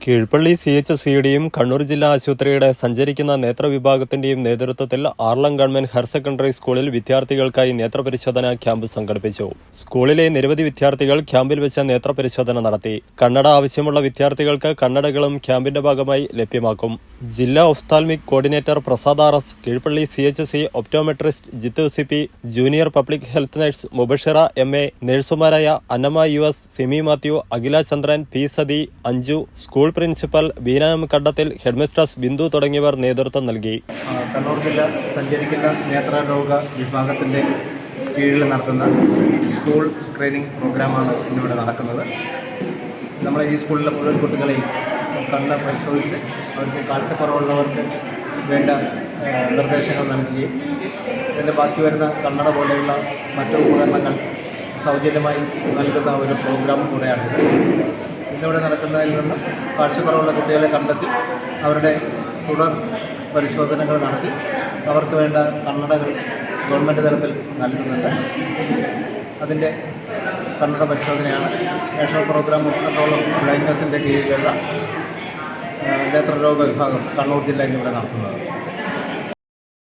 Keezhpally C H സിയുടെയും കണ്ണൂർ ജില്ലാ ആശുപത്രിയുടെ സഞ്ചരിക്കുന്ന നേത്ര വിഭാഗത്തിന്റെയും നേതൃത്വത്തിൽ ആർലം ഗവൺമെന്റ് ഹയർ സെക്കൻഡറി സ്കൂളിൽ വിദ്യാർത്ഥികൾക്കായി നേത്രപരിശോധന ക്യാമ്പ് സംഘടിപ്പിച്ചു. സ്കൂളിലെ നിരവധി വിദ്യാർത്ഥികൾ ക്യാമ്പിൽ വെച്ച് നേത്രപരിശോധന നടത്തി. കണ്ണട ആവശ്യമുള്ള വിദ്യാർത്ഥികൾക്ക് കണ്ണടകളും ക്യാമ്പിന്റെ ഭാഗമായി ലഭ്യമാക്കും. ജില്ലാ ophthalmic coordinator Prasad R S Keezhpally C H C optometrist Jithu C P junior public health nurse Mubashira M A നഴ്സുമാരായ Annamma U S Simi Mathew Akhila Chandran P Sathi Anju school principal Beena Kandathil headmistress Bindu തുടങ്ങിയവർ നേതൃത്വം നൽകി. കണ്ണൂർ ജില്ല സഞ്ചരിക്കുന്ന നേത്രരോഗ വിഭാഗത്തിന്റെ കീഴിൽ നടത്തുന്ന school screening പ്രോഗ്രാമാണ് ഇന്നിവിടെ നടക്കുന്നത്. നമ്മൾ ഈ സ്കൂളിലെ മുഴുവൻ കുട്ടികളെയും കണ്ണ് പരിശോധിച്ച് അവർക്ക് കാഴ്ചക്കുറവുള്ളവർക്ക് വേണ്ട നിർദ്ദേശങ്ങൾ നൽകുകയും പിന്നെ ബാക്കി വരുന്ന കണ്ണട പോലെയുള്ള മറ്റു ഉപകരണങ്ങൾ സൗജന്യമായി നൽകുന്ന ഒരു പ്രോഗ്രാമും കൂടെയാണിത്. ഇന്നിവിടെ നടക്കുന്നതിൽ നിന്ന് കാഴ്ചക്കുറവുള്ള കുട്ടികളെ കണ്ടെത്തി അവരുടെ തുടർ പരിശോധനകൾ നടത്തി അവർക്ക് വേണ്ട കണ്ണടകൾ ഗവൺമെന്റ് തലത്തിൽ നൽകുന്നുണ്ട്. അതിന്റെ കണ്ണട പരിശോധനയാണ് national programme of control of ബ്ലൈൻഡ്നെസ്സിന്റെ കീഴിലുള്ള നേത്രരോഗ വിഭാഗം കണ്ണൂർ ജില്ലയിൽ ഇവിടെ നടത്തുന്നത്.